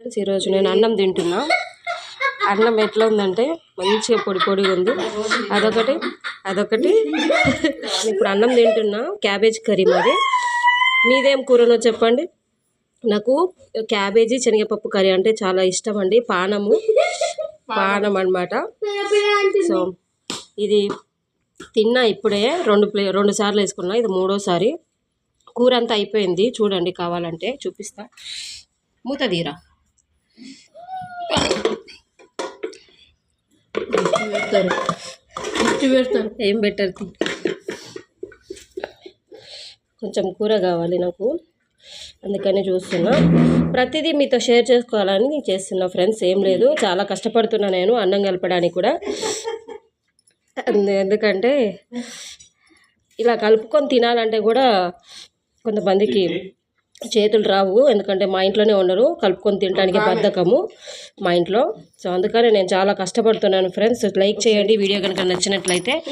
Friends ఈరోజు నేను అన్నం తింటున్నా. అన్నం ఎట్లా ఉందంటే మంచిగా పొడి పొడిగా ఉంది. అదొకటి అదొకటి. ఇప్పుడు అన్నం తింటున్నా. క్యాబేజ్ కర్రీ మరి మీదేం కూరనో చెప్పండి? నాకు క్యాబేజీ శనగపప్పు కర్రీ అంటే చాలా ఇష్టం అండి. పానము. పానం అన్నమాట. సో ఇది తిన్నా ఇప్పుడే. రెండు ప్లే రెండు సార్లు వేసుకున్నా. ఇది మూడోసారి. కూర అంతా అయిపోయింది. చూడండి కావాలంటే చూపిస్తా. మూత తీరా. పెడతారు. గిఫ్ట్ పెడతారు. ఏం బెటర్ కొంచెం కూర కావాలి నాకు. అందుకని చూస్తున్నా. ప్రతిదీ మీతో షేర్ చేసుకోవాలని చేస్తున్నా ఫ్రెండ్స్. ఏం లేదు. చాలా కష్టపడుతున్నా నేను అన్నం కలపడానికి కూడా. ఎందుకంటే ఇలా కలుపుకొని తినాలంటే కూడా కొంతమందికి చేతులు రావు. ఎందుకంటే మా ఇంట్లోనే ఉండరు. కలుపుకొని తినడానికి బద్ధకము మా ఇంట్లో. సో అందుకని నేను చాలా కష్టపడుతున్నాను ఫ్రెండ్స్. లైక్ చేయండి. వీడియో కనుక నచ్చినట్లయితే.